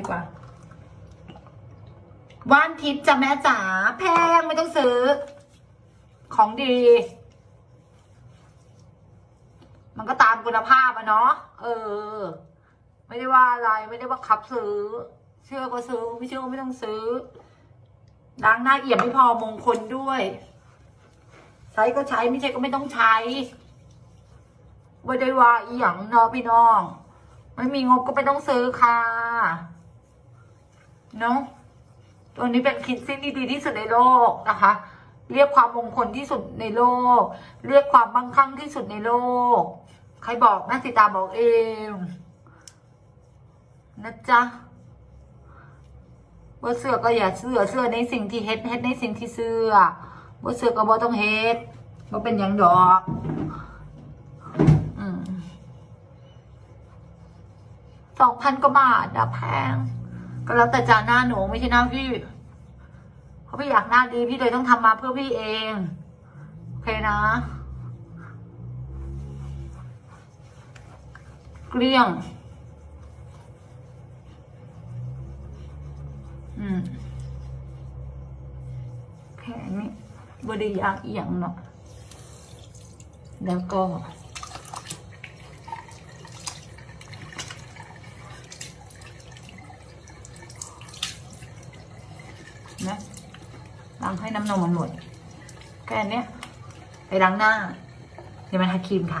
ดีกว่าว่านทิพย์จะแม่จ๋าแพงไม่ต้องซื้อ ของดี มันก็ตามคุณภาพอะเนาะเออ ไม่ได้ว่าอะไรไม่ได้ว่าขับซื้อ เชื่อก็ซื้อ ไม่เชื่อก็ไม่ต้องซื้อล้างหน้าเอี่ยมไม่พอมงคลด้วย ใช้ก็ใช้ไม่ใช่ก็ไม่ต้องใช้ไม่ได้ว่าอีหยังเนาะพี่น้อง ไม่มีงบก็ไม่ต้องซื้อค่ะ เนาะตัวนี้เป็นคิดซิ่งที่ดีที่สุดในโลกนะคะ เรียกความมงคลที่สุดในโลก เรียกความมั่งคั่งที่สุดในโลก ใครบอกนะสิตาบอกเองนะจ๊ะว่เสื้อก็อย่าเสื้อเสื้อในสิ่งที่เฮ็ดเฮ็ดในสิ่งที่เสื้อว่เสื้อก็บ่ต้องเฮ็ดบ่เป็นยังดอกสองพันกว่าบาทอะแพง ก็แล้วแต่จานหน้าหนูไม่ใช่หน้าพี่เพราะพี่อยากหน้าดีพี่เลยต้องทำมาเพื่อพี่เองโอเคนะ เกลี้ยง อืมแค่นี้บไดียากอย่างเนาะแล้วก็ นะล้างให้น้ำนมมันหมดแค่นี้ไปล้างหน้าเดี๋ยวมาทาครีมค่ะ